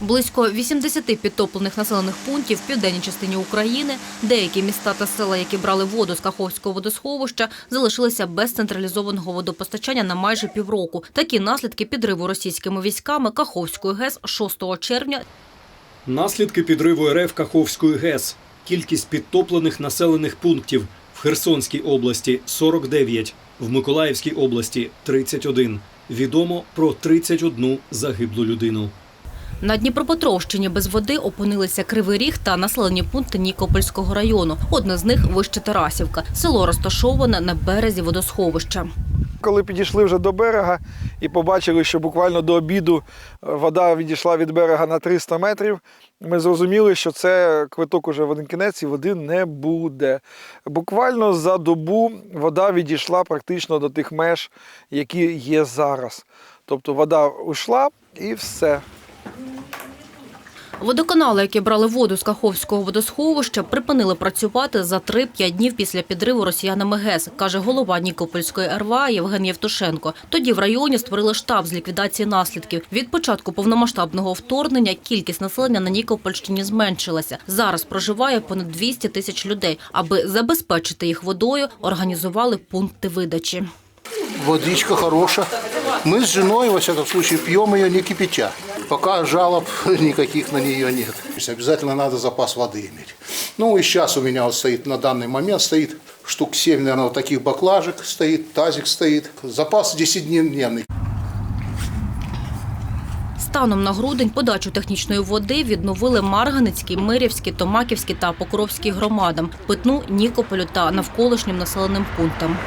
Близько 80 підтоплених населених пунктів в південній частині України, деякі міста та села, які брали воду з Каховського водосховища, залишилися без централізованого водопостачання на майже півроку. Такі наслідки підриву російськими військами Каховської ГЕС 6 червня Наслідки підриву РФ Каховської ГЕС. Кількість підтоплених населених пунктів в Херсонській області 49, в Миколаївській області 31. Відомо про 31 загиблу людину. На Дніпропетровщині без води опинилися Кривий Ріг та населені пункти Нікопольського району. Одне з них вище Тарасівка. Село розташоване на березі водосховища. Коли підійшли вже до берега і побачили, що буквально до обіду е, вода відійшла від берега на 300 метрів, ми зрозуміли, що це квиток уже в один кінець і води не буде. Буквально за добу вода відійшла практично до тих меж, які є зараз. Тобто вода ушла і все. Водоканали, які брали воду з Каховського водосховища, припинили працювати за 3-5 днів після підриву росіянами ГЕС, каже голова Нікопольської РВА Євген Євтушенко. Тоді в районі створили штаб з ліквідації наслідків. Від початку повномасштабного вторгнення кількість населення на Нікопольщині зменшилася. Зараз проживає понад 200 тисяч людей. Аби забезпечити їх водою, організували пункти видачі. Водичка хорошая. Мы с женой, во всяком случае, пьем ее не кипятя. Пока жалоб никаких на нее нет. То есть Обязательно надо запас воды иметь. Ну и сейчас у меня вот стоит, на данный момент стоит штук 7, наверное, вот таких баклажек стоит, тазик стоит. Запас 10-дневный. Станом на грудень подачу технічної води відновили Марганицький, Мирівський, Томаківський та Покровський громадам, питну Нікополю та навколишнім населеним пунктам.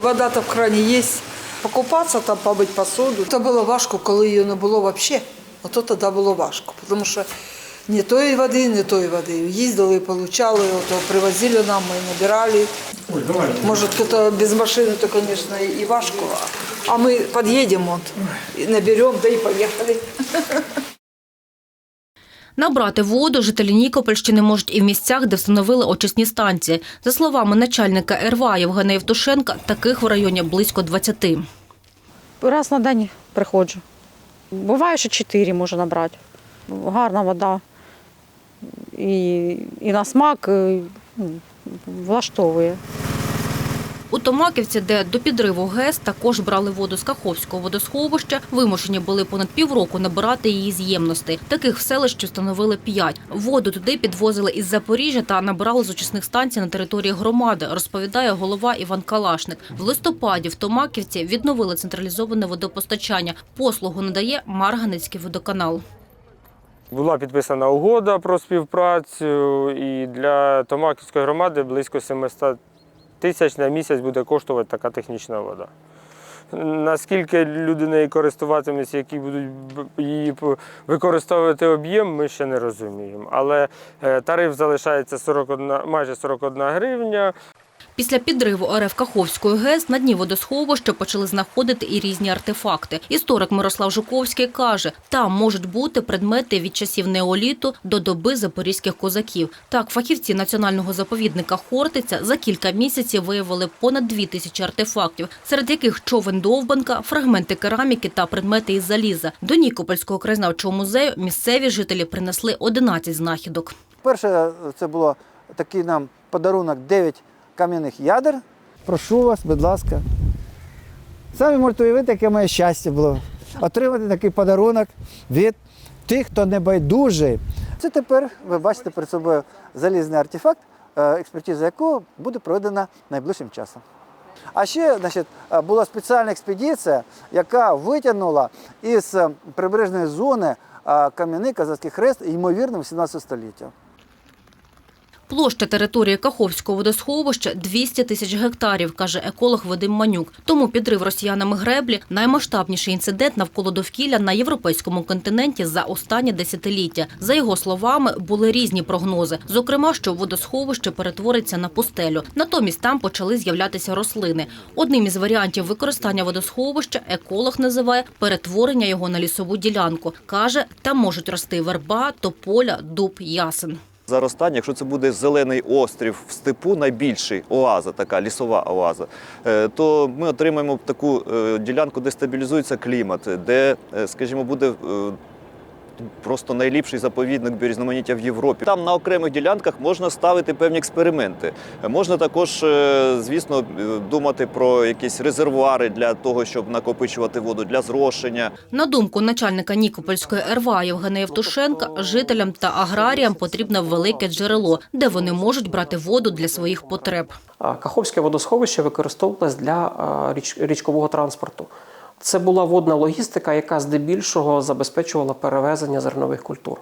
Вода-то в крані є. Покупатися там, побити посуду. Це було важко, коли її не було взагалі. Ото тоді було важко, тому що ні тої води, ні тої води. Їздили, получали, ото привозили нам, ми набирали. Може, хтось без машини, то, звісно, і важко. А ми під'їдемо, наберемо, да і поїхали. Набрати воду жителі Нікопольщини можуть і в місцях, де встановили очисні станції. За словами начальника РВА Євгена Євтушенка, таких в районі близько 20. Раз на день приходжу. Буває, що чотири можна набрати. Гарна вода. І, і на смак і, ну, влаштовує. У Томаківці, де до підриву ГЕС також брали воду з Каховського водосховища, вимушені були понад півроку набирати її з ємностей. Таких в селищі встановили п'ять. Воду туди підвозили із Запоріжжя та набирали з очисних станцій на території громади, розповідає голова Іван Калашник. В листопаді в Томаківці відновили централізоване водопостачання. Послугу надає Марганицький водоканал. Була підписана угода про співпрацю, і для Томаківської громади близько 700 тисяч на місяць буде коштувати така технічна вода. Наскільки люди нею користуватимуться, які будуть її використовувати об'єм, ми ще не розуміємо. Але е, тариф залишається 41, майже 41 гривня. Після підриву РФ Каховської ГЕС на дні водосховища почали знаходити і різні артефакти. Історик Мирослав Жуковський каже, там можуть бути предмети від часів неоліту до доби запорізьких козаків. Так, фахівці національного заповідника Хортиця за кілька місяців виявили понад дві тисячі артефактів, серед яких човен довбанка, фрагменти кераміки та предмети із заліза. До Нікопольського краєзнавчого музею місцеві жителі принесли 11 знахідок. Перше, це було такий нам подарунок 9 кам'яних ядер. Прошу вас, будь ласка. Самі можете уявити, яке моє щастя було отримати такий подарунок від тих, хто не байдужий. Це тепер ви бачите перед собою залізний артефакт, е, експертиза якого буде проведена найближчим часом. А ще значить, е, була спеціальна експедиція, яка витягнула із е, прибережної зони кам'яний козацький хрест, ймовірно, 18 століття. Площа території Каховського водосховища 200 тисяч гектарів, каже еколог Вадим Манюк. Тому підрив росіянами греблі – наймасштабніший інцидент навколо довкілля на європейському континенті за останні десятиліття. За його словами, були різні прогнози. Зокрема, що водосховище перетвориться на пустелю. Натомість там почали з'являтися рослини. Одним із варіантів використання водосховища еколог називає перетворення його на лісову ділянку. Каже, там можуть рости верба, тополя, дуб, ясен. Заростання, якщо це буде зелений острів в степу, найбільший оаза, така лісова оаза, е, то ми отримаємо таку е, ділянку, де стабілізується клімат, де, е, скажімо, буде просто найліпший заповідник біорізноманіття в Європі. Там на окремих ділянках можна ставити певні експерименти. Можна також, е, звісно, е, думати про якісь резервуари для того, щоб накопичувати воду для зрошення. На думку начальника Нікопольської РВА Євгена Євтушенка, жителям та аграріям потрібне велике джерело, де вони можуть брати воду для своїх потреб. Каховське водосховище використовувалось для річ- річкового транспорту. Це була водна логістика, яка здебільшого забезпечувала перевезення зернових культур.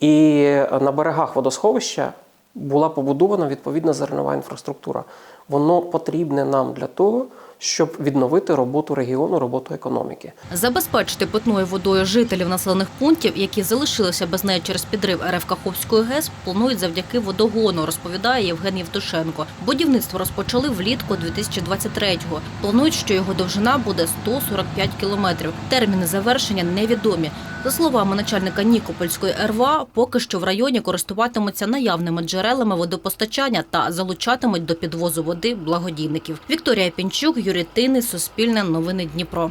І на берегах водосховища була побудована відповідна зернова інфраструктура. Воно потрібне нам для того, щоб відновити роботу регіону, роботу економіки. Забезпечити питною водою жителів населених пунктів, які залишилися без неї через підрив РФ Каховської ГЕС, планують завдяки водогону, розповідає Євген Євтушенко. Будівництво розпочали влітку 2023-го. Планують, що його довжина буде 145 кілометрів. Терміни завершення невідомі. За словами начальника Нікопольської РВА, поки що в районі користуватимуться наявними джерелами водопостачання та залучатимуть до підвозу води благодійників. Вікторія Пінчук, Юрій Тини, Суспільне новини Дніпро.